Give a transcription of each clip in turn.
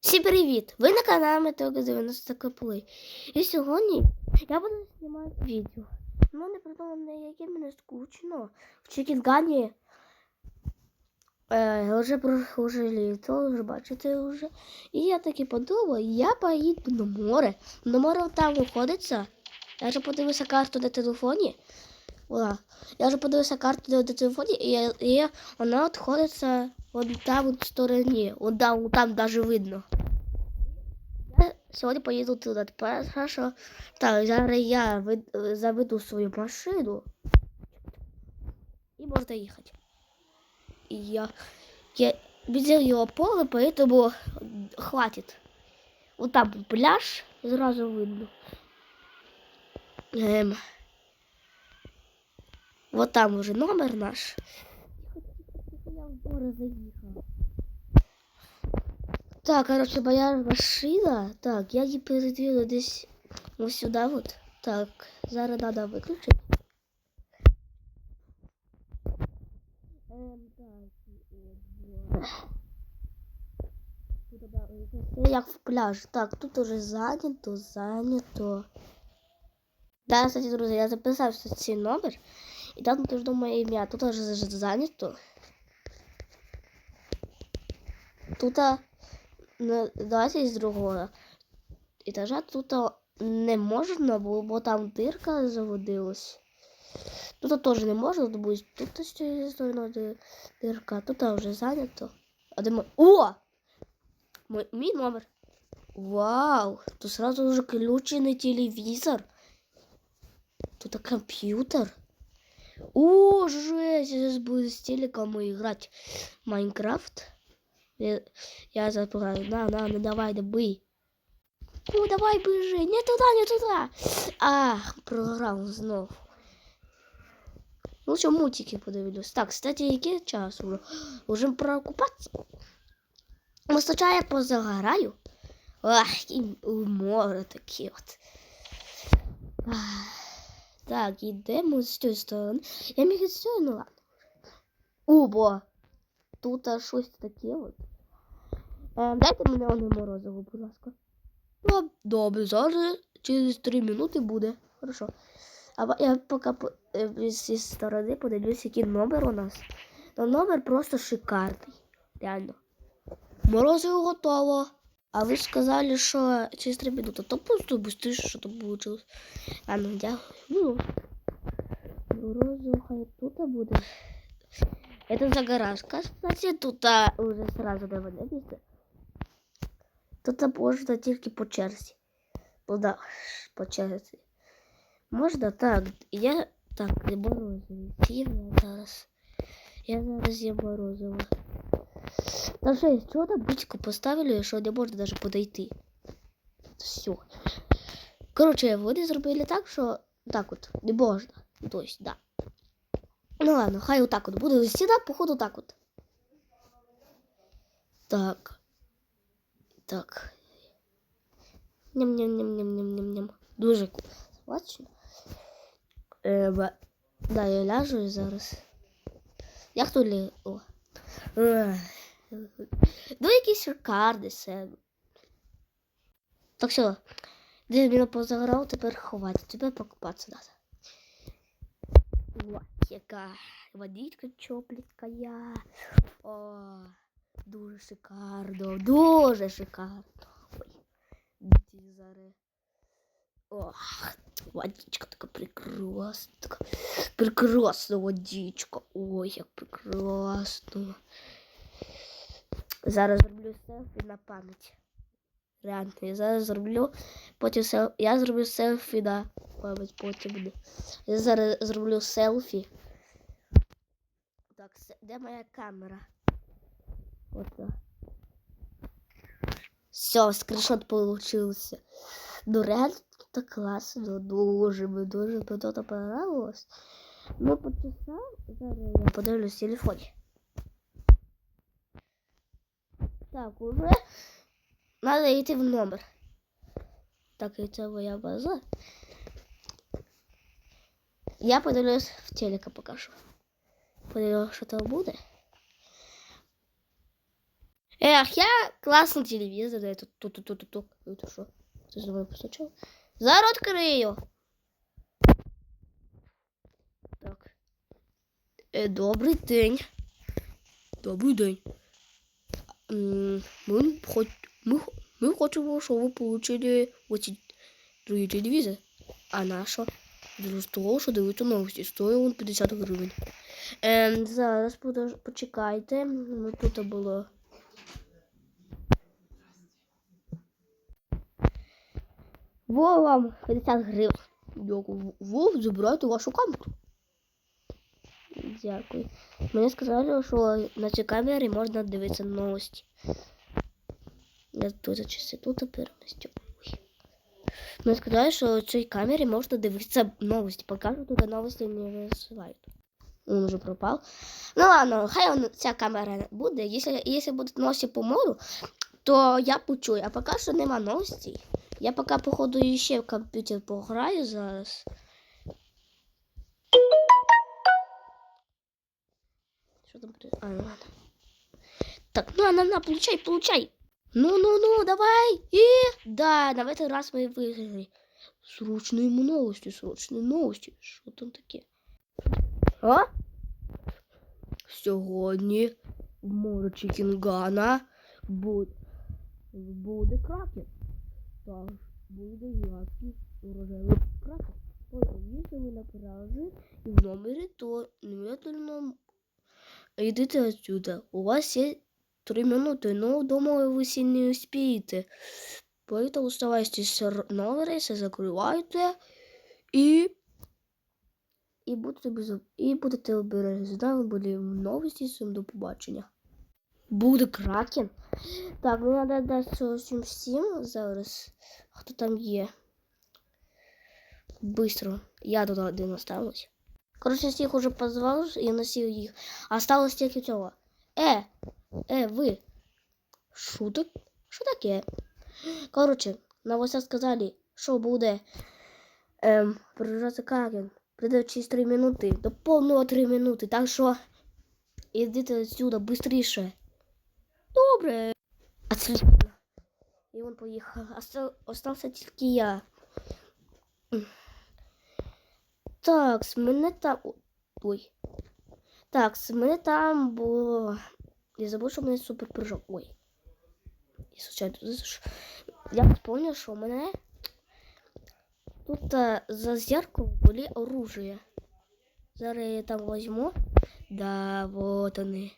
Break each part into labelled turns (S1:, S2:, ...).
S1: Всім привіт! Ви на каналі Метео 90 Капли. І сьогодні я буду знімати відео. Ну, не придумано, яке мене скучно. В Чекінгані е, вже пройшло вже літо, вже бачите вже. І я таки подумав, я поїду на море. На море там знаходиться. Я вже подивився карту на телефоні. Ура. Я вже подивився карту на телефоні, і, і вона знаходиться вон там от в стороні. Вон там, вон там даже видно. Я сьогодні поїду туди. Тепер що так, зараз я заведу свою машину і можна їхати. І я, я видел його поле, поэтому хватит. Вот там пляж, зразу видно. Ем, вот там уже номер наш. Заїхала. Так, короче, моя машина. Так, я її передвину десь ось сюди от. Так, зараз треба виключити. Це як в пляж. Так, тут уже зайнято, зайнято. Да, кстати, друзі, я записав цей номер. І там теж моє ім'я. Тут уже зайнято. Тут а, на 20 з другого етажа тут не можна, бо, бо там дирка заводилась. Тут теж не можна, буде тут з цієї дирка, тут а, вже зайнято. А де мой... О! Мой, мій номер. Вау! Тут сразу вже включений телевізор. Тут комп'ютер. О, жесть! Сейчас буду с телеком играть в Майнкрафт. Я, запугаю. На, на, ну давай, добий. Ну, давай бежи. Не туда, не туда. А, програв знов. Ну що, мультики подивлюсь. Так, кстати, який час уже? Уже пора купатися. Ну, я позагораю. Ах, і море таке от. Ах. Так, йдемо з цієї сторони. Я міг з цієї, ну ладно. Оба. Тут аж щось таке от. Е, дайте мені одне морозиво, будь ласка. Ну, добре, зараз через 3 минути буде. Хорошо. А я поки по- е, зі сторони подивлюсь, який номер у нас. Ну, номер просто шикарний. Реально. Морозиво готово. А ви сказали, що через 3 минути. То просто быстріше, що там вийшло. Ладно, дякую. Ну, морозиво хай тут буде. Это загоражка. Кстати, тут а, уже сразу на мене місце. Тут можна тільки по черзі. Ну да, по черзі. Можна так. Я так, не морозиво. Їм я зараз. Я зараз їм морозиво. Та що, чого там бутику поставили, що не можна навіть подойти. Все. Коротше, вони зробили так, що так от, не можна. Тобто, да. Ну ладно, хай отак от буде. Стіна, походу, так от. Так. Так. Ням-ням-ням-ням-ням-ням-ням. Дуже смачно. Е, ба- да, я ляжу зараз. Як то лі... О. Ну, якийсь шикарний сен. Так що, де мене позаграв, тепер ховати. Тепер покупатися треба. Вот яка водичка чопленькая. О, дуже шикарно, дуже шикарно. Ой, зараз. Ох, водичка така прекрасна, така прекрасна водичка. Ой, як прекрасно. Зараз зроблю селфі на пам'ять. Реально, я зараз зроблю, потім сел... я зроблю селфі на пам'ять, потім. Я зараз зроблю селфі. Так, де моя камера? От так. Все, скріншот получился. Ну реально это классно, дуже, мені дуже мені то понравилось. Ну, по часам зараз я подивлюсь в телефоні. Так, уже надо йти в номер. Так, і це моя база. Я подивлюсь в телека покажу. Подивлюсь, що там буде. Эх, я классный телевизор. Это тут, тут, тут, тут. Это что? Ты за мной постучал? За рот крию. Так. Е, добрий день. Добрий день. М, Ми, хоч, ми, хо- ми хочемо, щоб ви отримали оці другий телевізор. А на що? Для того, що дивиться новості. Стоїть він 50 гривень. Ем, зараз подож... почекайте. Ну, тут було. Во вам 50 гривень. Дякую. Вов, забирайте вашу камеру. Дякую. Мені сказали, що на цій камері можна дивитися новості. Я тут часи тут перенестю. Мені сказали, що на цій камері можна дивитися новості. Поки що тут новості не висилають. Он уже пропал. Ну ладно, хай он, ця камера буде. Якщо, якщо будуть новості по морю, то я почую. А поки що нема новостей. Я поки, походу, ще в комп'ютер пограю зараз. Що там? при- А, ну ладно. Так, на, на, на, получай, получай. Ну, ну, ну, давай. И да, на этот раз мы выиграли. Срочные ему новости, срочные новости. Що там таке? А? Сьогодні в море Чікінгана буде, буде кракен. Так, буде ясний рожевий кракен. Тобто, якщо ви на пляжі і в номері, то немедленно йдите отсюда. У вас є три минуты, но думаю, вы все не успеете. Поэтому оставайтесь с номера, все закрывайте и і будете без і будете обережні. З нами були новості всім до побачення. Буде кракен. Так, ну треба дати всім всім зараз. Хто там є? Быстро. Я тут один останусь. Коротше, всіх уже позвав і носив їх. Осталось тільки цього. Е, е, ви. Що так? Що таке? Коротше, новостях сказали, що буде ем, приїжджати Кракен. Прийде через 3 минути. До повного 3 минути. Так що ідіть отсюда быстріше. Добре. Отлично. І він поїхав. Остав, остався тільки я. Так, з мене там. Ой. Так, з мене там було. Я забув, що в мене супер прыжок. Ой. Я случайно. Я вспомнив, що у мене тут а, за зеркалом були оружия. Зараз я там возьму. Да, вот они.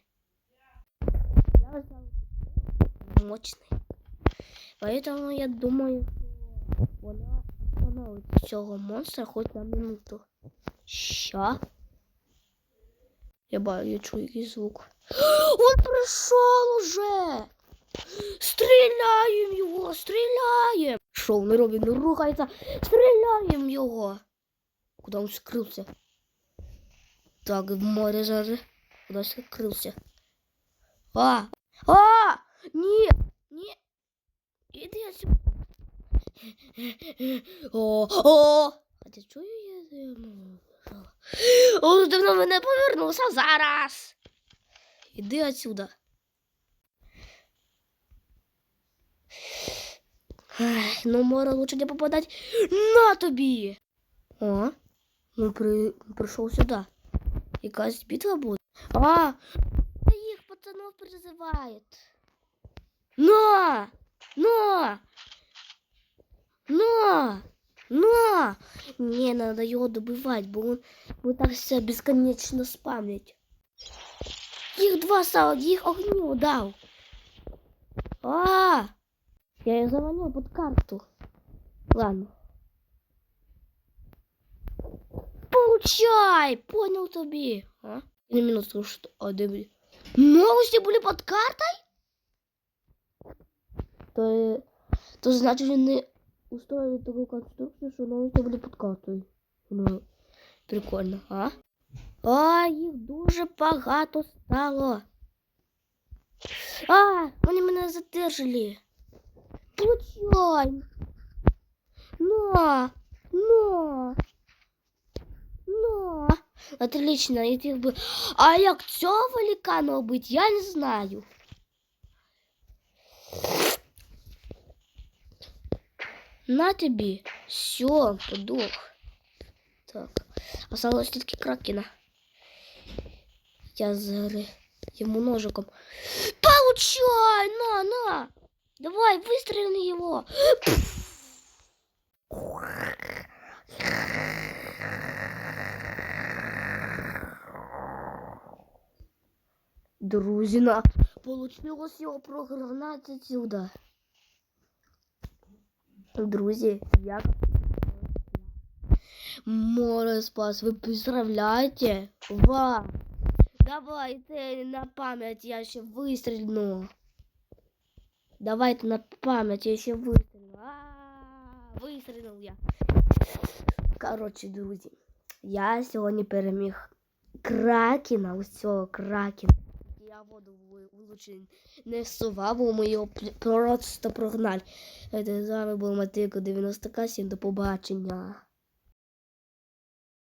S1: Я мощный. Поэтому я думаю, що вона остановить цього монстра хоть на минуту. Ща. Я бачу, я чую якийсь звук. Он прийшов уже! Стріляємо його! Стріляємо! Що він робить? Не рухається! Стріляємо його! Куди він скрився? Так, в море зараз. Куди скрився? А! А! Ні! Ні! Іди отсюда! О! О! А ти чую я? О, ти на мене повернувся зараз! Іди отсюда! Ай, ну море лучше не попадать на тобі. О, ну при... прийшов сюди. Якась битва буде. А, їх пацанов призивають. На! На! На! На! Не, надо його добивати, бо він бо так все безконечно спамлять. Їх два стало, їх огню дав. А! Я их завалил под карту. Ладно. Получай! Понял тобі. А? На минуту, что... А, де были? Новости были под картой? То, е, то значит, вони устроили таку конструкцію, що новості були під картою. Ну, прикольно, а? А, їх дуже багато стало. А, вони мене задержали. Получай. На, на, на. Отлично, я їх би. А як цього великана убить, я не знаю. На тобі. Все, подох. Так. Осталось тільки кракена. Я зараз йому ножиком. Получай! На, на! Давай, выстрели его! Друзі, на получилось його прогнати сюди. Друзі, як море спас, ви представляєте? Ва! Давайте на пам'ять я ще вистрільну. Давайте на пам'ять я ще вистрілю. А, вистрілив я. Коротше, друзі, я сьогодні переміг кракена, ось цього кракена. Я воду в- не сував, бо ми його просто прогнали. З вами був Матико 90 К. Всім до побачення.